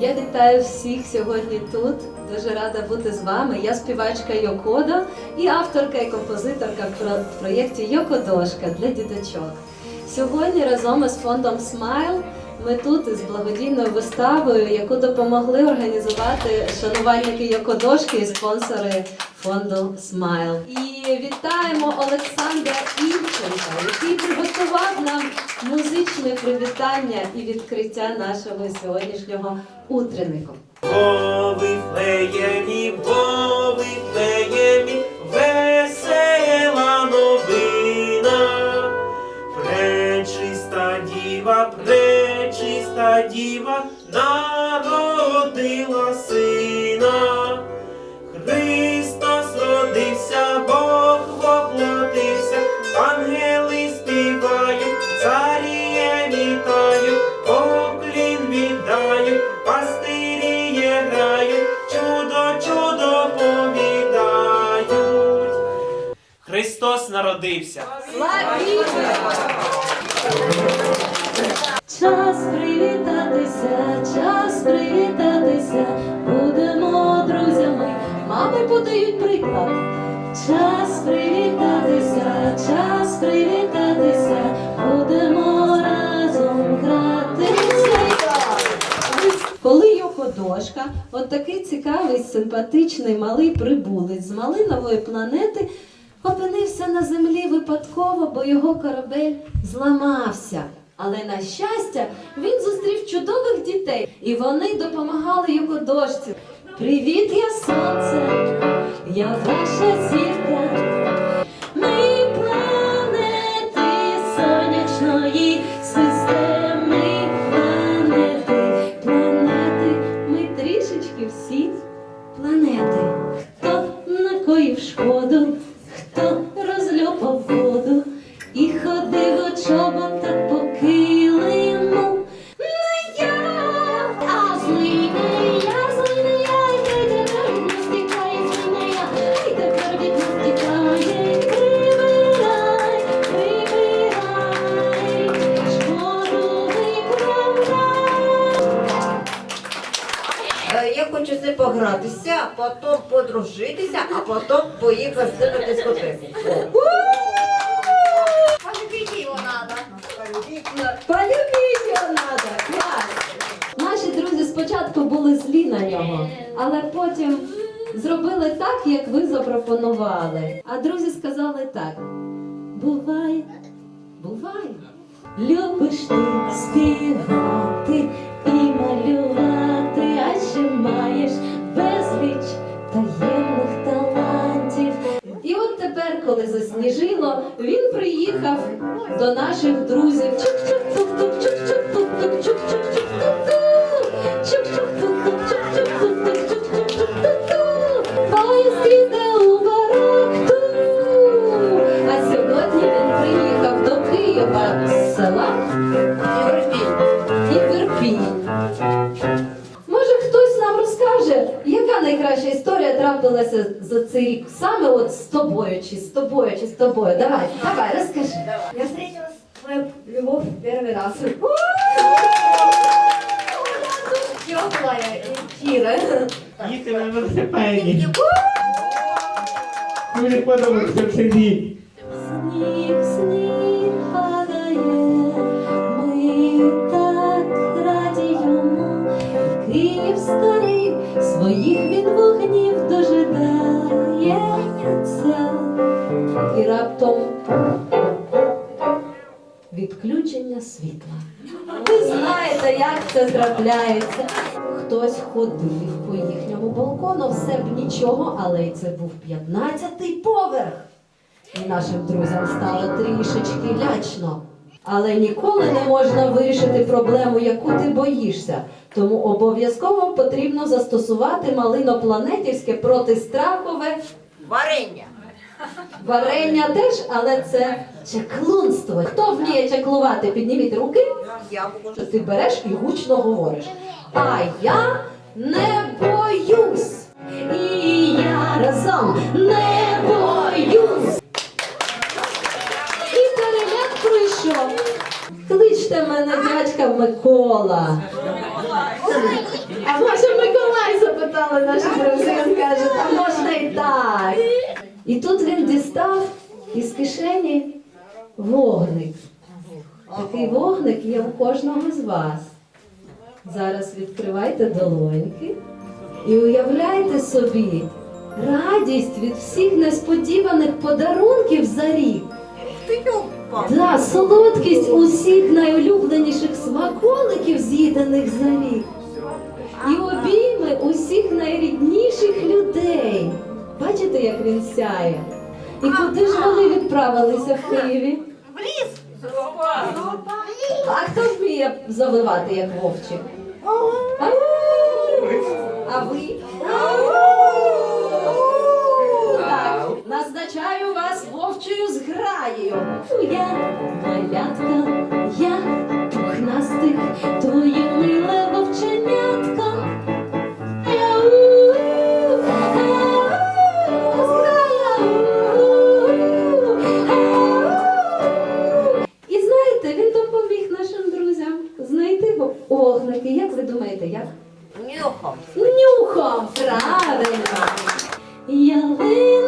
Я вітаю всіх сьогодні тут. Дуже рада бути з вами. Я співачка Йокодо і авторка і композиторка в проєкті Йокодошка для діточок. Сьогодні разом із фондом Смайл ми тут із благодійною виставою, яку допомогли організувати шанувальники Йокодошки і спонсори фонду Смайл. І вітаємо Олександра Івченка, який приготував нам музичне привітання і відкриття нашого сьогоднішнього утреннику. О Вифлеємі, о Вифлеємі, народився. Час привітатися, час привітатися, будемо друзями, мами подають приклад. Час привітатися, час привітатися, будемо разом гратися. Коли Йокодошка, от такий цікавий, симпатичний малий прибулець з малинової планети, опинився на землі випадково, бо його корабель зламався. Але на щастя, він зустрів чудових дітей, і вони допомагали його дошці. Привіт, я сонце, я ваша зірка. Погратися, потім подружитися, а потім поїхати на дискотеку. Полюбить его надо. Полюбіть його надо, клас! Наші друзі спочатку були злі на нього, але потім зробили так, як ви запропонували. А друзі сказали так: бувай, бувай. Любиш ти співати і малювати, а ще маєш безліч таємних талантів. І от тепер, коли засніжило, він приїхав до наших друзів. Чук-чук-тук-тук, чук-чук-тук-тук. Чук-чук-тук-тук, З тобою, чи з тобою, чи з тобою. Давай, давай, розкажи. Я встретила свою любовь в первый раз. Теплая и Кира. Їдьте на велосипеді. Мені подобається в селі. Сніг, сніг падає, ми так раді йому. Київ старий, своїх він вогнів дожидається. І раптом відключення світла. Ви знаєте, як це трапляється. Хтось ходив по їхньому балкону, все б нічого, але це був 15-й поверх. І нашим друзям стало трішечки лячно. Але ніколи не можна вирішити проблему, яку ти боїшся. Тому обов'язково потрібно застосувати малинопланетівське протистрахове Варення. варення теж, але це чаклунство. Хто вміє чаклувати? Підніміть руки, Я можу. що ти береш і гучно говориш. А я не боюсь. І я разом не боюсь. І переляк прийшов. Кличте мене дядька Микола. А може Миколай запитали наші друзі, він каже, та можна і так. І тут він дістав із кишені вогник. Такий вогник є у кожного з вас. Зараз відкривайте долоньки і уявляйте собі радість від всіх несподіваних подарунків за рік. Да, солодкість усіх найулюбленіших смаколиків, з'їдених за рік. І обійми усіх найрідніших людей. Бачите, як він сяє? І куди ж вони відправилися в Києві? В ліс. А хто вміє завивати, як вовчик? А ви? Так, назначаю вас вовчою зграєю. Я малятка, я пухнастик, твоє миле вовченятко. Ау, ау. І знаєте, він допоміг нашим друзям знайти вогники. Як ви думаєте, як? Нюхом. Нюхом, правильно. Ялинка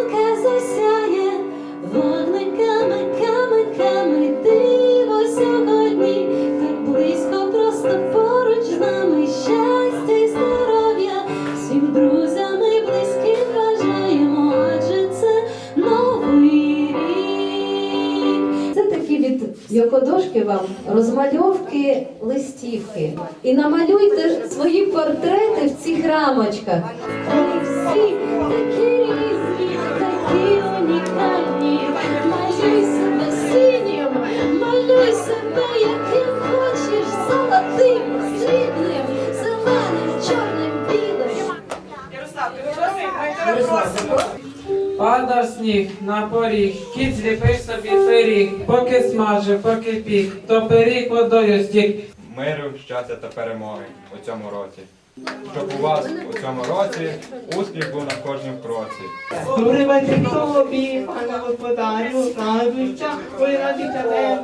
Йокодошки вам розмальовки листівки. І намалюйте свої портрети в цих рамочках. Вони всі такі різні, такі унікальні. Малюй себе синім, малюй себе, яким хочеш, золотим, срібним, зеленим, чорним, білим. Падав сніг на поріг, кіт зліпив собі пиріг, поки смажив, поки пік, то пиріг водою стік. миру, щастя та перемоги у цьому році. Щоб у вас у цьому році успіх був на кожному кроці. Вечір тобі, пане господарю, радуйся, ой, радуйся тебе,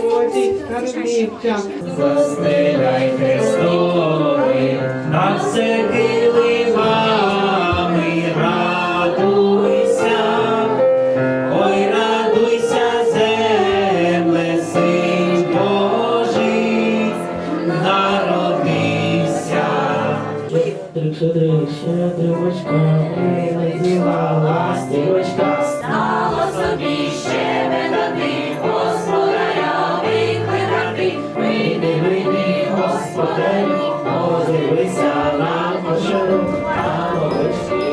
сивоті, радуйся. Застеляй Христові над все Щедрівочка, прилетіла ластівочка, стала собі щебетати, Господа я викликати, вийди, вийди, Господи, подивися на на молочці,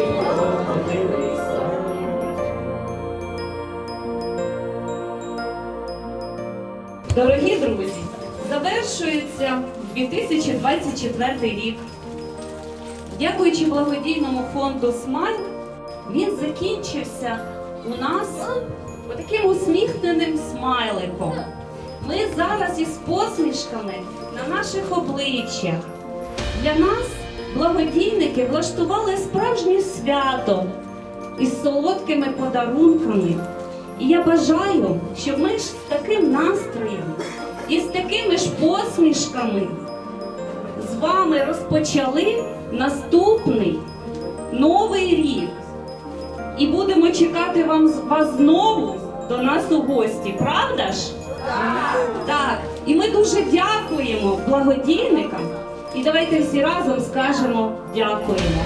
подивися. Дорогі друзі, завершується 2024 рік. Дякуючи благодійному фонду Смайл, він закінчився у нас таким усміхненим смайликом. Ми зараз із посмішками на наших обличчях. Для нас благодійники влаштували справжнє свято із солодкими подарунками. І я бажаю, щоб ми ж з таким настроєм і з такими ж посмішками вами розпочали наступний новий рік. І будемо чекати вам вас знову до нас у гості, правда ж? Так. І ми дуже дякуємо благодійникам. І давайте всі разом скажемо дякуємо.